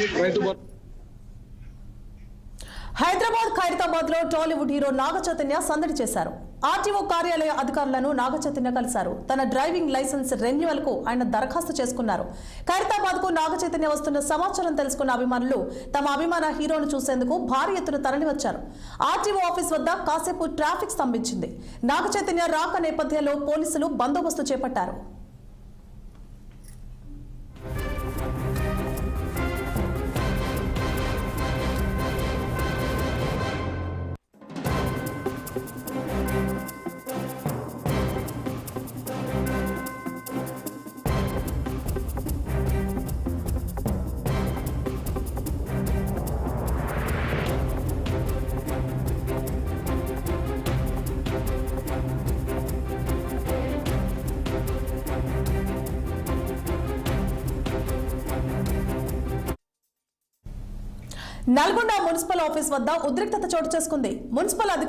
రైతు హైదరాబాద్ ఖైరతాబాద్లో టాలీవుడ్ హీరో నాగచైతన్య సందడి చేశారు. ఆర్టీఓ కార్యాలయ అధికారులను నాగచైతన్య కలిశారు. తన డ్రైవింగ్ లైసెన్స్ రెన్యువల్కు ఆయన దరఖాస్తు చేసుకున్నారు. ఖైరతాబాద్కు నాగచైతన్య వస్తున్న సమాచారం తెలుసుకున్న అభిమానులు తమ అభిమాన హీరోను చూసేందుకు భారీ ఎత్తున తరలివచ్చారు. ఆర్టీఓ ఆఫీస్ వద్ద కాసేపు ట్రాఫిక్ స్తంభించింది. నాగచైతన్య రాక నేపథ్యంలో పోలీసులు బందోబస్తు చేపట్టారు. నల్గొండ మున్సిపల్ ఆఫీస్ వద్ద ఉద్రిక్తత చోటు చేసుకుంది. మున్సిపల్